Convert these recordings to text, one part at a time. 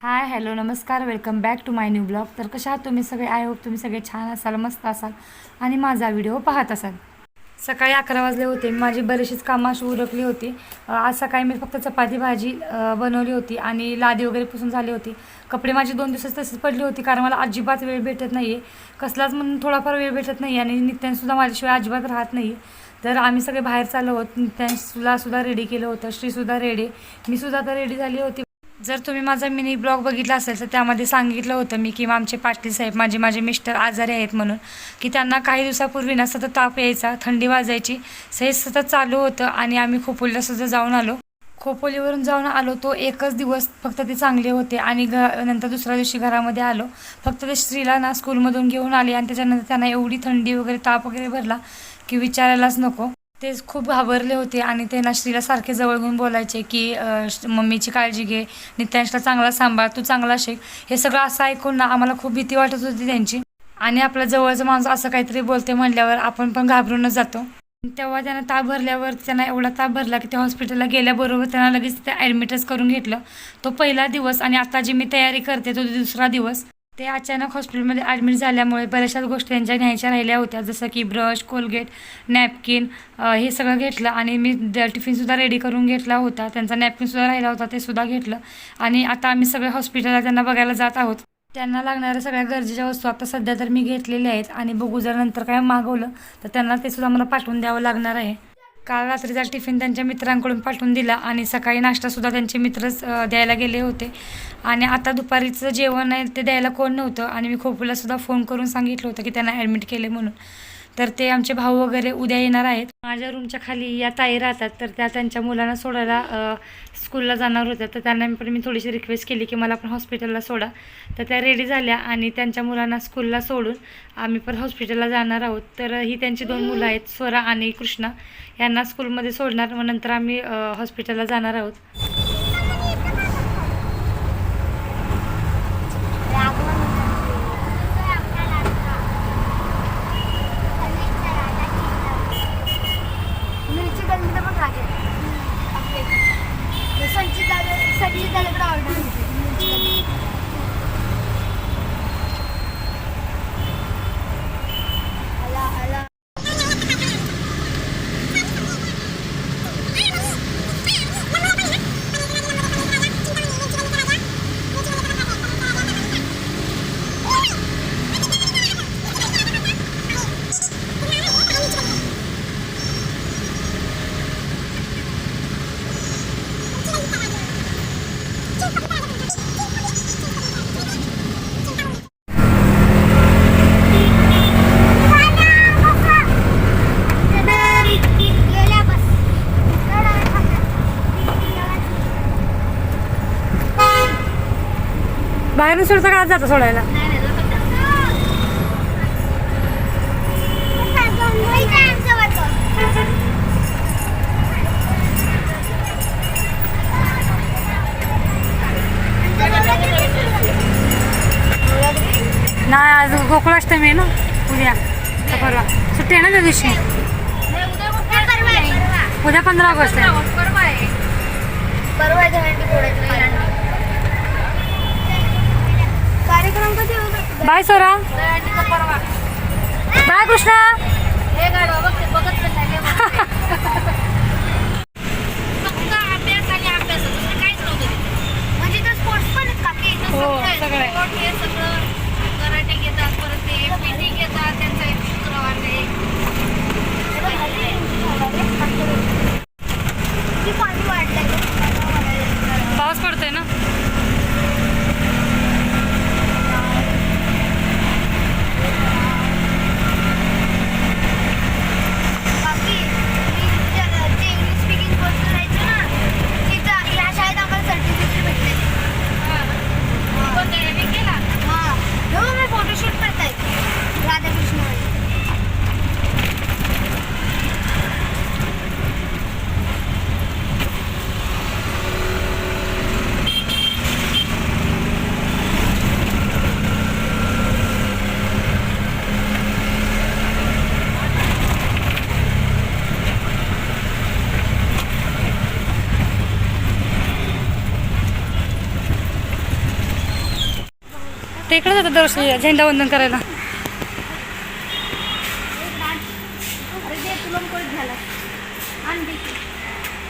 हाय hello नमस्कार welcome back to my new blog तर कशा आहात तुम्ही सगळे? आय होप तुम्ही सगळे छान असाल मस्त असाल आणि माझा व्हिडिओ पाहत असाल. सकाळी अकरा वाजले होते. माझी बरीचशीच कामं अशी उरकली होती. आज सकाळी मी फक्त चपाती भाजी बनवली होती आणि लादी वगैरे पुसून झाली होती. कपडे माझी दोन दिवसात तशीच पडली होती कारण मला अजिबात वेळ भेटत नाही आहे कसलाच म्हणून थोडाफार वेळ भेटत नाही आणि नित्यांसुद्धा माझ्याशिवाय अजिबात राहत नाही तर आम्ही सगळे बाहेर चाललो होतो नित्यांसुला सुद्धा रेडी केलं होतं. श्रीसुद्धा रेडी मी सुद्धा तर रेडी झाली होती. जर तुम्ही माझा मिनी ब्लॉग बघितला असेल तर त्यामध्ये सांगितलं होतं मी की आमचे पाटील साहेब माझे माझे मिस्टर आजारी आहेत म्हणून की त्यांना काही दिवसापूर्वी ना सतत ताप यायचा थंडी वाजायची. हे सतत चालू होतं आणि आम्ही खोपोलीला सुद्धा जाऊन आलो. खोपोलीवरून जाऊन आलो तो एकच दिवस फक्त ते चांगले होते आणि घ नंतर दुसऱ्या दिवशी घरामध्ये आलो. फक्त ते स्त्रीला ना स्कूलमधून घेऊन आले आणि त्याच्यानंतर त्यांना एवढी थंडी वगैरे ताप वगैरे भरला की विचारायलाच नको. तेच खूप घाबरले होते आणि ते श्रीला सारखे जवळ घेऊन बोलायचे की श- मम्मीची काळजी घे नित्यांशला चांगला सांभाळ तू चांगला शिक. हे सगळं असं ऐकून ना आम्हाला खूप भीती वाटत होती त्यांची. आणि आपल्या जवळचं माणूस असं काहीतरी बोलते म्हणल्यावर आपण पण घाबरूनच जातो. तेव्हा त्यांना ताप भरल्यावर त्यांना एवढा ताप भरला की त्या हॉस्पिटलला गेल्याबरोबर त्यांना लगेच तिथे ॲडमिटच करून घेतलं. तो पहिला दिवस आणि आता जी मी तयारी करते तो दुसरा दिवस. ते अचानक हॉस्पिटलमध्ये ॲडमिट झाल्यामुळे बऱ्याचशाच गोष्टी त्यांच्या न्यायच्या राहिल्या होत्या. जसं की ब्रश कोलगेट नॅपकिन हे सगळं घेतलं आणि मी टिफिनसुद्धा रेडी करून घेतला होता. त्यांचा नॅपकिनसुद्धा राहिला होता ते सुद्धा घेतलं. आणि आता आम्ही सगळे हॉस्पिटलला त्यांना बघायला जात आहोत. त्यांना लागणाऱ्या सगळ्या गरजेच्या वस्तू आता सध्या तर मी घेतलेल्या आहेत. आणि बघू जर नंतर काय मागवलं तर त्यांना ते सुद्धा मला पाठवून द्यावं लागणार आहे. काल रात्रीचा टिफिन त्यांच्या मित्रांकडून पाठवून दिला आणि सकाळी नाश्तासुद्धा त्यांचे मित्रच द्यायला गेले होते. आणि आता दुपारीचं जेवण आहे ते द्यायला कोण नव्हतं आणि मी खोपूलासुद्धा फोन करून सांगितलं होतं की त्यांना ॲडमिट केले म्हणून. तर ते आमचे भाऊ वगैरे उद्या येणार आहेत. माझ्या रूमच्या खाली या ताई राहतात तर त्या त्यांच्या मुलांना सोडायला स्कूलला जाणार होत्या. तर त्यांना पण मी थोडीशी रिक्वेस्ट केली की मला पण हॉस्पिटलला सोडा. तर त्या रेडी झाल्या आणि त्यांच्या मुलांना स्कूलला सोडून आम्ही पण हॉस्पिटलला जाणार आहोत. तर ही त्यांची दोन मुलं आहेत स्वरा आणि कृष्णा. यांना स्कूलमध्ये सोडणार मग नंतर आम्ही हॉस्पिटलला जाणार आहोत. ഇവിടെ ഓടാൻ बाहेरून सोडता का आज जाता सोडायला? नाही आज गोकुळाष्टमी आहे ना. उद्या. परवा. सुट्टी आहे ना त्या दिवशी? उद्या पंधरा ऑगस्ट आहे. परवा दहंडी फोडायचं कार्यक्रम कधी होतो बाय सोरा. बाय कृष्णा. हे गाडवा बघ ते बघत पण नाही फक्त अभ्यास आणि अभ्यास दुसरं काहीच नव्हतं म्हणजे तर स्पोर्ट्स पण आहेत काकी इथं हो, सगळं आहे. सगळं आहे. स्पोर्ट हे सगळं कराटे घेतात परत ते पीटी घेतात त्यांचा एक शुक्रवार आहे किती पाणी वाढलंय पाऊस पडतोय ना ते इकडे जातं दर्शन झेंडावंदन करायला.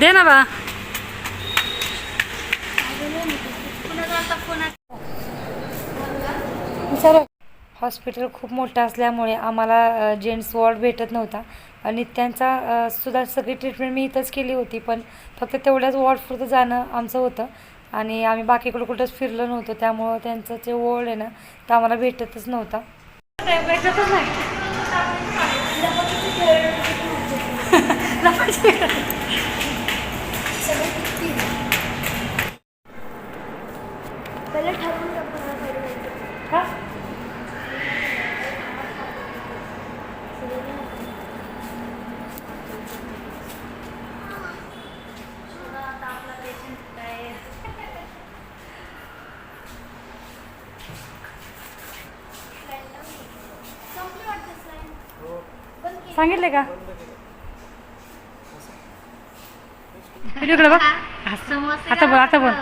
दे ना बा. सर हॉस्पिटल खूप मोठं असल्यामुळे आम्हाला जेंट्स वॉर्ड भेटत नव्हता. आणि त्यांचा सुद्धा सगळी ट्रीटमेंट मी इथंच केली होती पण फक्त तेवढ्याच वॉर्डपुरतं जाणं आमचं होतं. आणि आम्ही बाकीकडे कुठंच फिरलो नव्हतो त्यामुळं त्यांचं जे वॉर्ड आहे ना ते आम्हाला भेटतच नव्हता. भेटतच नाही पहिले ठरवून टाकू ना पहिले. का आता आपला patient काय संपली वाटतं slide. बंद केली. सांगितले का? व्हिडिओकडे बघ. आता बोल, आता बोल.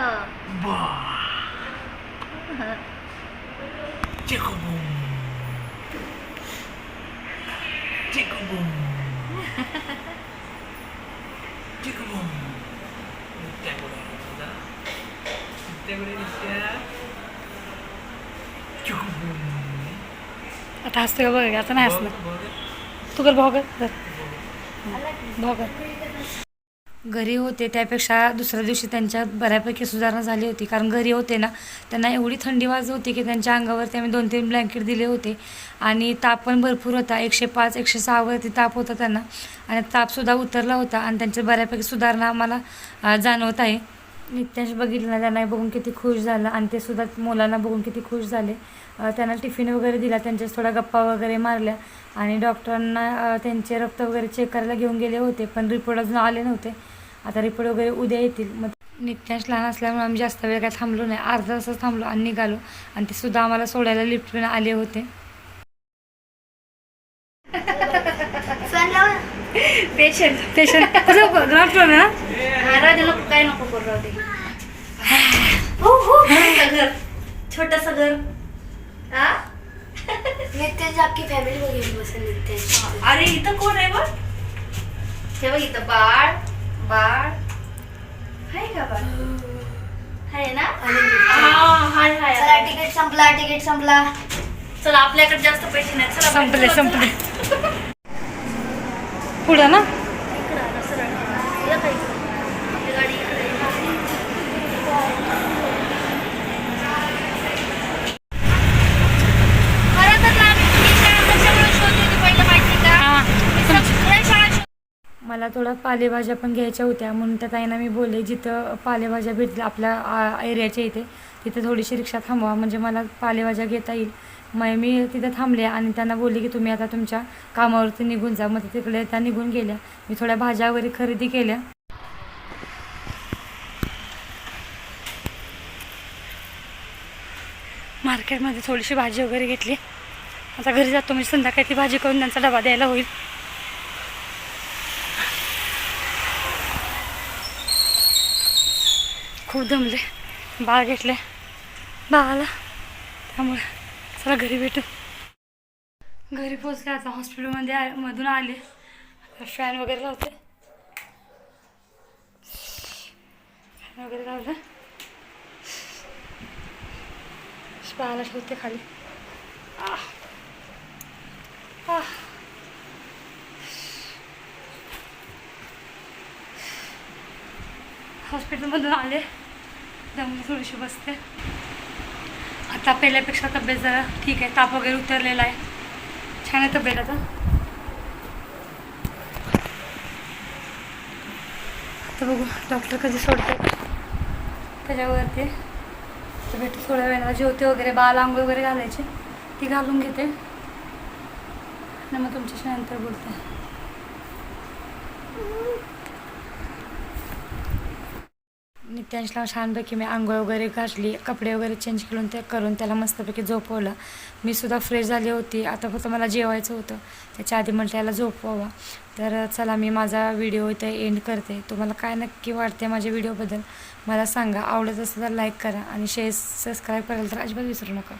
आता हसतो का बघ आता नाही हसलं तू कर भाऊ कर कर घरी होते त्यापेक्षा दुसऱ्या दिवशी त्यांच्या बऱ्यापैकी सुधारणा झाली होती. कारण घरी होते ना त्यांना एवढी थंडी वाज होती की त्यांच्या अंगावरती आम्ही दोन तीन ब्लँकेट दिले होते. आणि ताप पण भरपूर होता. एकशे पाच एकशे सहावरती ताप होता त्यांना. आणि तापसुद्धा उतरला होता आणि त्यांच्या बऱ्यापैकी सुधारणा आम्हाला जाणवत आहे. नित्यांश बघितलं ना त्यांना बघून किती खुश झालं. आणि ते सुद्धा मुलांना बघून किती खुश झाले. त्यांना टिफिन वगैरे दिला त्यांच्या थोड्या गप्पा वगैरे मारल्या आणि डॉक्टरांना अ, त्यांचे रक्त वगैरे चेक करायला घेऊन गेले होते पण रिपोर्ट अजून आले नव्हते. आता रिपोर्ट वगैरे उद्या येतील. मग नित्यांश लहान असल्यामुळे आम्ही जास्त वेळ काय थांबलो नाही. अर्धा तासच थांबलो आणि निघालो. आणि ते सुद्धा आम्हाला सोडायला लिफ्टून आले होते. पेशंट ना काय नको हो, छोटंसं घर. हा? नित्याची अख्खी फॅमिली बघितली बसेल नित्याची अरे इथं कोण आहे बघ? हे बघ इथं बाळ बाळ. हाय का बाळ? हाय ना? हा, हाय हाय चला हाय. तिकीट संपला तिकीट संपला. चला आपल्याकडे जास्त पैसे नाही चला संपले संपले. पुढं ना इकडं आलं, सरळ. या का इकडं? आपली गाडी इकडे आहे. खरं तर ना, ही शाळा कशामुळे शोधली होती पहिलं माहिती का हा. मी सगळ्या शाळा शोध- मला थोडा पालेभाज्या पण घ्यायच्या होत्या म्हणून त्या ताईंना मी बोलले जिथं पालेभाज्या भेटल्या आपल्या आ, एरियाच्या इथे तिथे थोडीशी रिक्षा थांबवा म्हणजे मला पालेभाज्या घेता येईल. मग मी तिथं थांबले आणि त्यांना बोलले की तुम्ही आता तुमच्या कामावरती निघून जा मग तिकडे त्या निघून गेल्या. मी थोड्या भाज्या वगैरे खरेदी केल्या. मार्केटमध्ये थोडीशी भाजी वगैरे घेतली. आता घरी जातो म्हणजे संध्याकाळी ती भाजी करून त्यांचा डबा द्यायला होईल. खूप दमले. बाळ घेतले. बाळाला. त्यामुळे चला घरी भेटू. घरी पोचले आता हॉस्पिटलमध्ये आ मधून आले. फॅन वगैरे लावते. फॅन वगैरे लावलं. बाळाला ठेवते खाली. आह. आह. हॉस्पिटलमधून आले. त्यामुळे थोडीशी बसते. आता पहिल्यापेक्षा तब्येत जरा ठीक आहे. ताप वगैरे उतरलेला आहे. छान आहे तब्येत आता. आता बघू डॉक्टर कधी सोडते. त्याच्यावरती. तर भेटू थोड्या वेळेला जेवते वगैरे. बाल आंघोळ वगैरे घालायची. ती घालून घेते. आणि मग तुमच्याशी नंतर बोलते. नित्यांशला छानपैकी मी आंघोळ वगैरे घातली कपडे वगैरे चेंज करून ते करून त्याला मस्तपैकी झोपवलं. मी सुद्धा फ्रेश झाली होती. आता फक्त मला जेवायचं होतं. त्याच्या आधी म्हटलं याला झोपवावा. तर चला मी माझा व्हिडिओ इथे एंड करते. तुम्हाला काय नक्की वाटते माझ्या व्हिडिओबद्दल मला सांगा. आवडत असेल तर लाईक करा आणि शेअर सबस्क्राईब करायला तर अजिबात विसरू नका.